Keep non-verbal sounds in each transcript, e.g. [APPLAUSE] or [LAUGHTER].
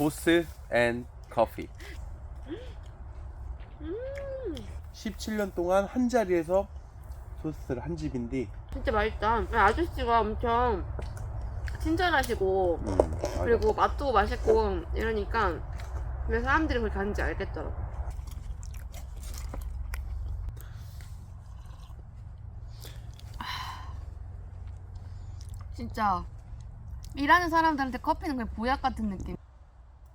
토스 앤 커피 17년 동안 한 자리에서 토스트를 한 집인데 진짜 맛있다. 아저씨가 엄청 친절하시고 음, 맞아. 그리고 맛도 맛있고 이러니까 왜 사람들이 그렇게 가는지 알겠더라고. 진짜 일하는 사람들한테 커피는 그냥 보약 같은 느낌.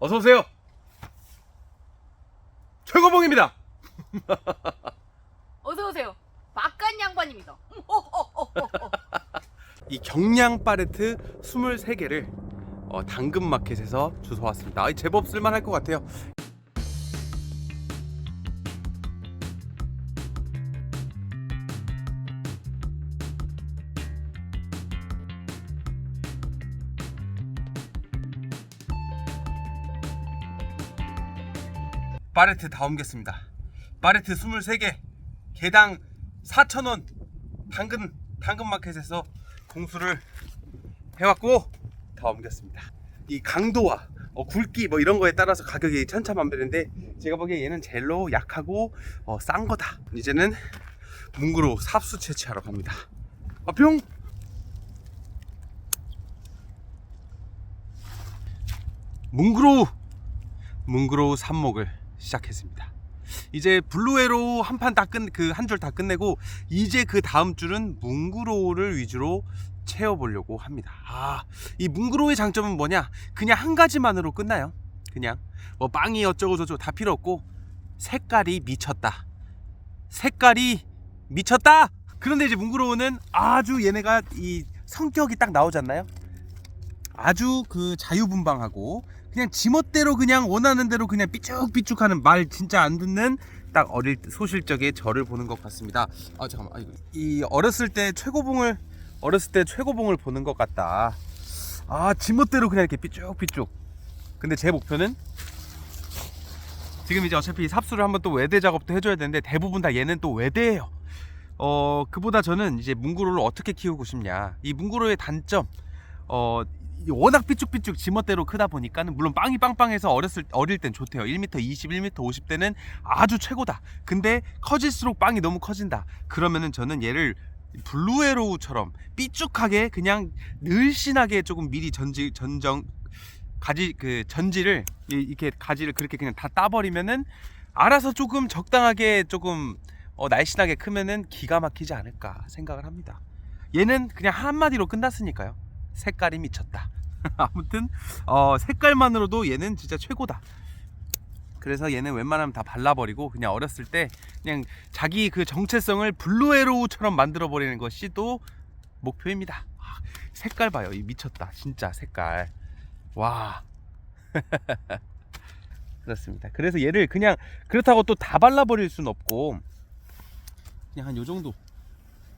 어서 오세요. 최고봉입니다. [LAUGHS] 어서 오세요. 막간 양반입니다. 어, [LAUGHS] 이 경량 파레트 23개를 어, 당근마켓에서 주워왔습니다. 아, 제법 쓸만할 것 같아요. 파레트 다 옮겼습니다. 파레트 23개, 개당 4,000원 당근 당근 마켓에서 공수를 해왔고 다 옮겼습니다. 이 강도와 어, 굵기 뭐 이런 거에 따라서 가격이 천차만별인데 제가 보기에 얘는 젤로 약하고 어, 싼 거다. 이제는 문구로 삽수 채취하러 갑니다. 아, 뿅! 문구로 문구로 삽목을 시작했습니다. 이제 블루에로 한 판 다 끝 그 한 줄 다 끝내고 이제 그 다음 줄은 뭉그로우를 위주로 채워보려고 합니다. 아, 이 뭉그로우의 장점은 뭐냐? 그냥 한 가지만으로 끝나요. 그냥 뭐 빵이 어쩌고 저쩌고 다 필요 없고 색깔이 미쳤다. 색깔이 미쳤다. 그런데 이제 뭉그로우는 아주 얘네가 이 성격이 딱 나오지 않나요? 아주 그 자유분방하고 그냥 지멋대로 그냥 원하는 대로 그냥 삐쭉삐쭉하는 말 진짜 안 듣는 딱 어릴 때 소실적의 저를 보는 것 같습니다. 아 잠깐만, 아. 이 어렸을 때 최고봉을 어렸을 때 최고봉을 보는 것 같다. 아 지멋대로 그냥 이렇게 삐쭉삐쭉. 근데 제 목표는 지금 이제 어차피 삽수를 한번 또 외대 작업도 해줘야 되는데 대부분 다 얘는 또 외대예요. 어 그보다 저는 이제 문구로를 어떻게 키우고 싶냐. 이 문구로의 단점 어이 워낙 삐쭉삐쭉 지멋대로 크다 보니까는 물론 빵이 빵빵해서 어렸을 어릴 땐 좋대요. 1m 20, 1m 50 대는 아주 최고다. 근데 커질수록 빵이 너무 커진다. 그러면은 저는 얘를 블루에로우처럼 삐쭉하게 그냥 늘씬하게 조금 미리 전지 전정 가지 그 전지를 이- 이렇게 가지를 그렇게 그냥 다 따버리면은 알아서 조금 적당하게 조금 어, 날씬하게 크면은 기가 막히지 않을까 생각을 합니다. 얘는 그냥 한마디로 끝났으니까요. 색깔이 미쳤다. [LAUGHS] 아무튼 어, 색깔만으로도 얘는 진짜 최고다. 그래서 얘는 웬만하면 다 발라버리고 그냥 어렸을 때 그냥 자기 그 정체성을 블루에로우처럼 만들어 버리는 것이 또 목표입니다. 아, 색깔 봐요, 이 미쳤다, 진짜 색깔. 와. [LAUGHS] 그렇습니다. 그래서 얘를 그냥 그렇다고 또 다 발라버릴 순 없고 그냥 한 요 정도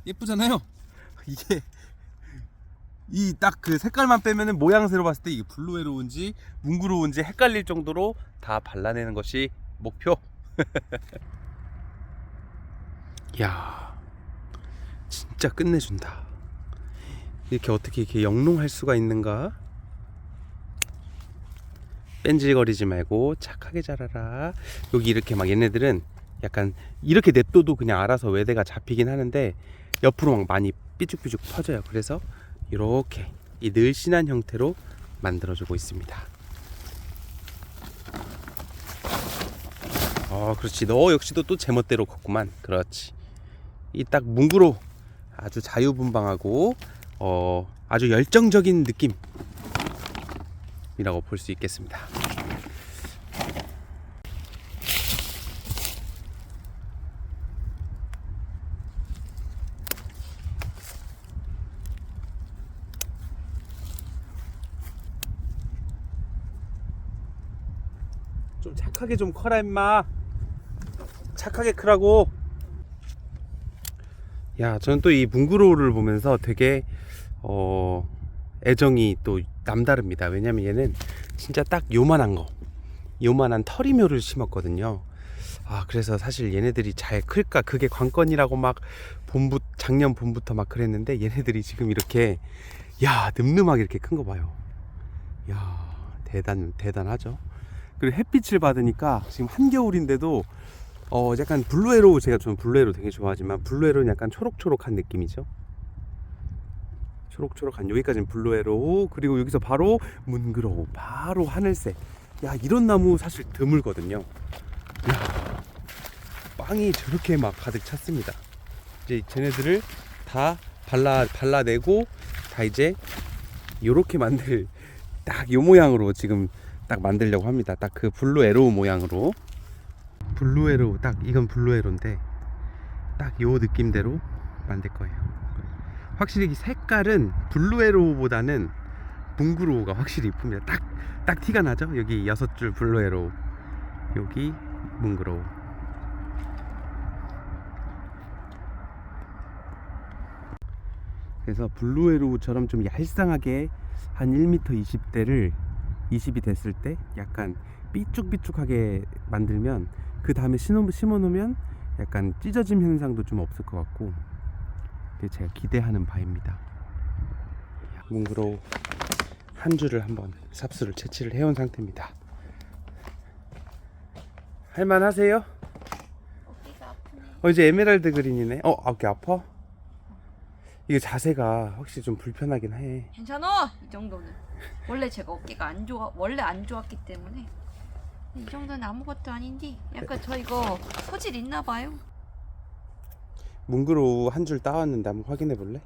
예쁘잖아요. [LAUGHS] 이게 이 딱 그 색깔만 빼면은 모양새로 봤을 때 이게 블루에로운지 뭉그로운지 헷갈릴 정도로 다 발라내는 것이 목표. [LAUGHS] 야, 진짜 끝내준다. 이렇게 어떻게 이렇게 영롱할 수가 있는가? 뺀질거리지 말고 착하게 자라라. 여기 이렇게 막 얘네들은 약간 이렇게 냅둬도 그냥 알아서 외대가 잡히긴 하는데 옆으로 막 많이 삐죽삐죽 퍼져요. 그래서 이렇게 이 늘씬한 형태로 만들어주고 있습니다. 어, 그렇지. 너 역시도 또 제멋대로 걷구만. 그렇지. 이 딱 뭉그로 아주 자유분방하고 어, 아주 열정적인 느낌이라고 볼 수 있겠습니다. 좀 착하게 좀 커라 임마. 착하게 크라고. 야 저는 또 이 뭉그로우를 보면서 되게 어 애정이 또 남다릅니다. 왜냐면 얘는 진짜 딱 요만한 거 요만한 털이묘를 심었거든요. 아 그래서 사실 얘네들이 잘 클까? 그게 관건이라고 막 봄부 작년 봄부터 막 그랬는데 얘네들이 지금 이렇게 야 늠름하게 이렇게 큰 거 봐요. 야 대단 대단하죠. 그리고 햇빛을 받으니까 지금 한겨울인데도 어 약간 블루에로 제가 저는 블루에로 되게 좋아하지만 블루에로는 약간 초록초록한 느낌이죠. 초록초록한 여기까지는 블루에로 그리고 여기서 바로 문그로우 바로 하늘색. 야 이런 나무 사실 드물거든요. 야, 빵이 저렇게 막 가득 찼습니다. 이제 쟤네들을 다 발라 발라내고 다 이제 요렇게 만들 딱 요 모양으로 지금 딱 만들려고 합니다. 딱 그 블루 에로우 모양으로 블루 에로우 딱 이건 블루 에로인데 딱 요 느낌대로 만들 거예요. 확실히 이 색깔은 블루 에로우보다는 뭉그로우가 확실히 이쁩니다. 딱 딱 티가 나죠? 여기 여섯 줄 블루 에로우 여기 뭉그로우 그래서 블루 에로우처럼 좀 얄쌍하게 한 1m 20대를 20이 됐을 때 약간 삐쭉삐쭉하게 만들면 그 다음에 심어, 심어놓으면 약간 찢어짐 현상도 좀 없을 것 같고 그게 제가 기대하는 바입니다 뭉그로우 한 줄을 한번 삽수를 채취를 해온 상태입니다 할만하세요? 어 이제 에메랄드 그린이네 어 어깨 아파? 이게 자세가 확실히 좀 불편하긴 해 괜찮아 이 정도는. 원래 제가 어깨가 안 좋아 원래 안 좋았기 때문에 이 정도는 아무것도 아닌데 약간 저 이거 소질 있나 봐요. 뭉그로우 한줄 따왔는데 한번 확인해 볼래?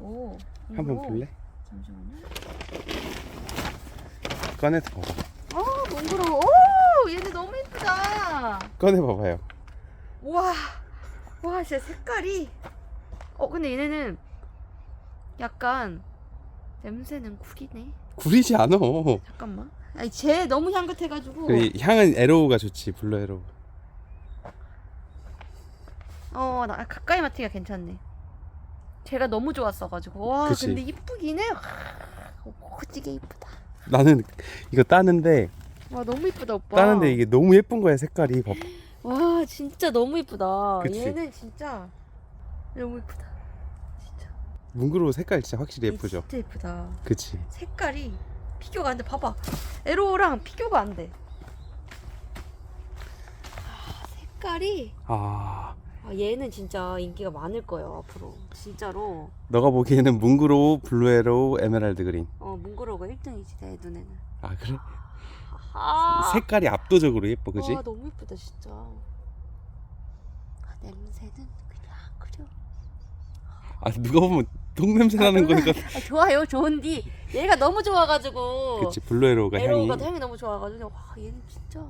오. 한번 이거. 볼래? 잠시만요. 꺼내서 봐봐 어 몽그로. 오 얘네 너무 예쁘다. 꺼내 봐봐요 우와. 와 진짜 색깔이. 어 근데 얘네는 약간 냄새는 구리네. 구리지 않아 잠깐만. 아니 쟤 너무 향긋해가지고. 그 향은 에로우가 좋지 블루 에로우 어, 나 가까이 맡기가 괜찮네. 제가 너무 좋았어가지고. 와, 그치. 근데 이쁘긴 해. 오지게 이쁘다. 나는 이거 따는데 와, 너무 이쁘다, 오빠. 따는데 이게 너무 예쁜 거야 색깔이 봐봐 와, 진짜 너무 이쁘다. 그치. 얘는 진짜 너무 이쁘다. 진짜. 뭉그로우 색깔 진짜 확실히 얘 예쁘죠 진짜 이쁘다. 그치 색깔이 비교가 안 돼. 봐봐. 에로랑 비교가 안 돼. 아, 색깔이. 아 아, 얘는 진짜 인기가 많을 거예요, 앞으로. 진짜로. 너가 보기에는 뭉그로우 블루 에로우 에메랄드 그린 어, 문구로가 1등이지, 내 눈에는. 아 그래? 아. 색깔이 압도적으로 예뻐 그지? 와 너무 예쁘다 진짜. 아, 냄새는 그냥 그려. 아 누가 보면 똥 냄새 나는 거니까 아, 좋아요 좋은디 얘가 너무 좋아가지고. 그치 블루 에로우가 향이 에로우가 향이 너무 좋아가지고 와 얘는 진짜.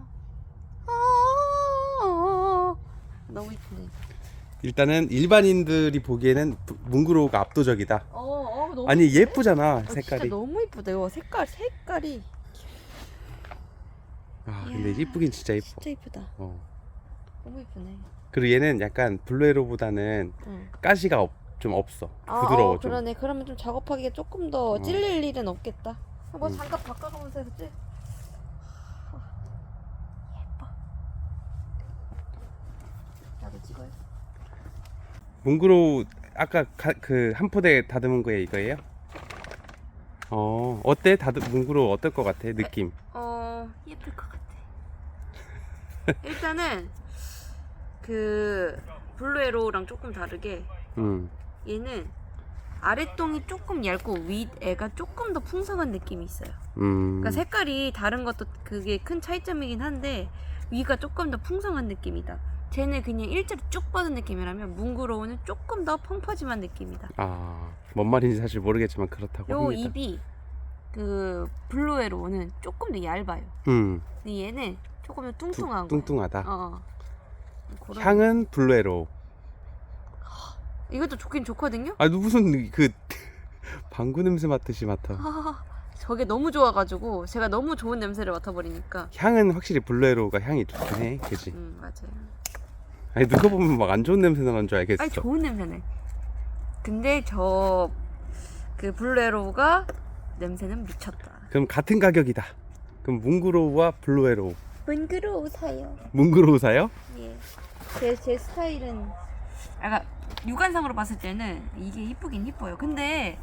아 너무 예쁘네. 일단은 일반인들이 보기에는 부- 뭉그로우가 압도적이다 어, 어 너무. 아니 예쁘잖아 아, 색깔이 진짜 너무 예쁘다. 이거 색깔 색깔이 아 근데 이야, 이쁘긴 진짜 예뻐 진짜 예쁘다. 어. 너무 예쁘네. 그리고 얘는 약간 블루에로보다는 응. 가시가 없, 좀 없어 아, 부드러워 어, 좀 그러네. 그러면 좀 작업하기가 조금 더 어. 찔릴 일은 없겠다. 뭐 음. 장갑 바꿔가면서. 예뻐. 나도 찍어요. 뭉그로우 아까 그 한 포대 다듬은 거에 이거예요? 어 어때? 다듬 뭉그로우 어떨 것 같아 느낌? 어 예쁠 것 같아. [LAUGHS] 일단은 그 블루에로우랑 조금 다르게 음 얘는 아랫동이 조금 얇고 윗 애가 조금 더 풍성한 느낌이 있어요. 음. 그러니까 색깔이 다른 것도 그게 큰 차이점이긴 한데 위가 조금 더 풍성한 느낌이다. 쟤는 그냥 일자로 쭉 뻗은 느낌이라면 뭉그로우는 조금 더 펑퍼짐한 느낌이다. 아, 뭔 말인지 사실 모르겠지만 그렇다고 요 합니다. 입이 그 블루에로우는 조금 더 얇아요. 음, 근데 얘는 조금 더 뚱- 뚱뚱한 거야. 뚱뚱하다. 어. 어. 그런- 향은 블루에로우. 이것도 좋긴 좋거든요. 아, 무슨 그 [LAUGHS] 방구 냄새 맡듯이 맡아. 아, 저게 너무 좋아가지고 제가 너무 좋은 냄새를 맡아버리니까. 향은 확실히 블루에로우가 향이 좋긴 해, 그지? 음 맞아요. 아니 누가 보면 막 안 좋은 냄새 나는 줄 알겠어. 아니 좋은 냄새네. 근데 저 그 블루에로우가 냄새는 미쳤다. 그럼 같은 가격이다. 그럼 뭉그로우와 블루에로우. 뭉그로우 사요. 뭉그로우 사요? 예. 제, 제 스타일은. 아까 육안상으로 봤을 때는 이게 이쁘긴 이뻐요. 근데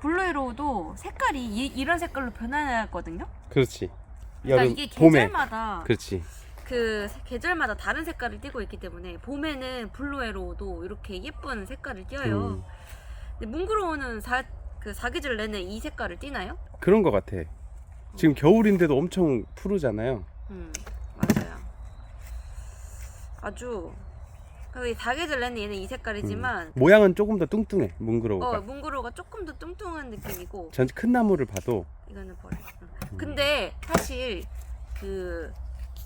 블루에로우도 색깔이 이, 런 색깔로 변하거든요. 그렇지. 그러니까 여름 이게 봄에 계절마다 그렇지. 그 계절마다 다른 색깔을 띠고 있기 때문에 봄에는 블루에로우도 이렇게 예쁜 색깔을 띄어요. 음, 근데 뭉그로우는 사, 그 사계절 내내 이 색깔을 띠나요? 그런 것 같아. 지금 겨울인데도 엄청 푸르잖아요. 음 맞아요. 아주 그 사계절 내내 얘는 이 색깔이지만 모양은 조금 더 뚱뚱해 뭉그로우가. 어 뭉그로우가 조금 더 뚱뚱한 느낌이고 전 큰 나무를 봐도 이거는 버려. 응. 근데 사실 그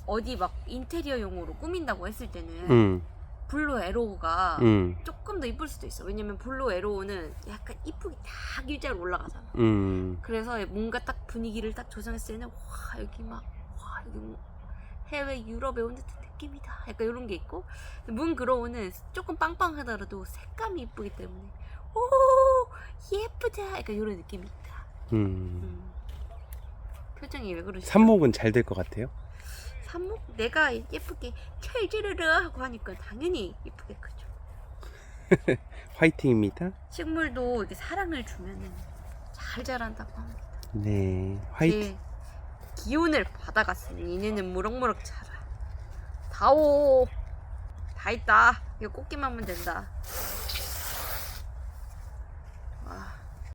어디 막 인테리어용으로 꾸민다고 했을 때는 음, 블루 에로우가 음, 조금 더 이쁠 수도 있어. 왜냐면 블루 에로우는 약간 이쁘게 딱 일자로 올라가잖아. 음, 그래서 뭔가 딱 분위기를 딱 조성했을 때는 와 여기 막 와 여기 뭐 해외 유럽에 온 듯한 느낌이다. 약간 이런 게 있고 문 그로우는 조금 빵빵하더라도 색감이 이쁘기 때문에 오 예쁘다. 약간 이런 느낌이 있다. 음. 음. 표정이 왜 그러시죠? 삽목은 잘 될 것 같아요. 삽목 내가 예쁘게 찰지르르 하고 하니까 당연히 예쁘게 크죠. [LAUGHS] 화이팅입니다. 식물도 이렇게 사랑을 주면은 잘 자란다고 합니다. 네, 화이팅. 제 기운을 받아갔으니 이내는 무럭무럭 자라. 다오. 다 있다. 이거 꽂기만 하면 된다.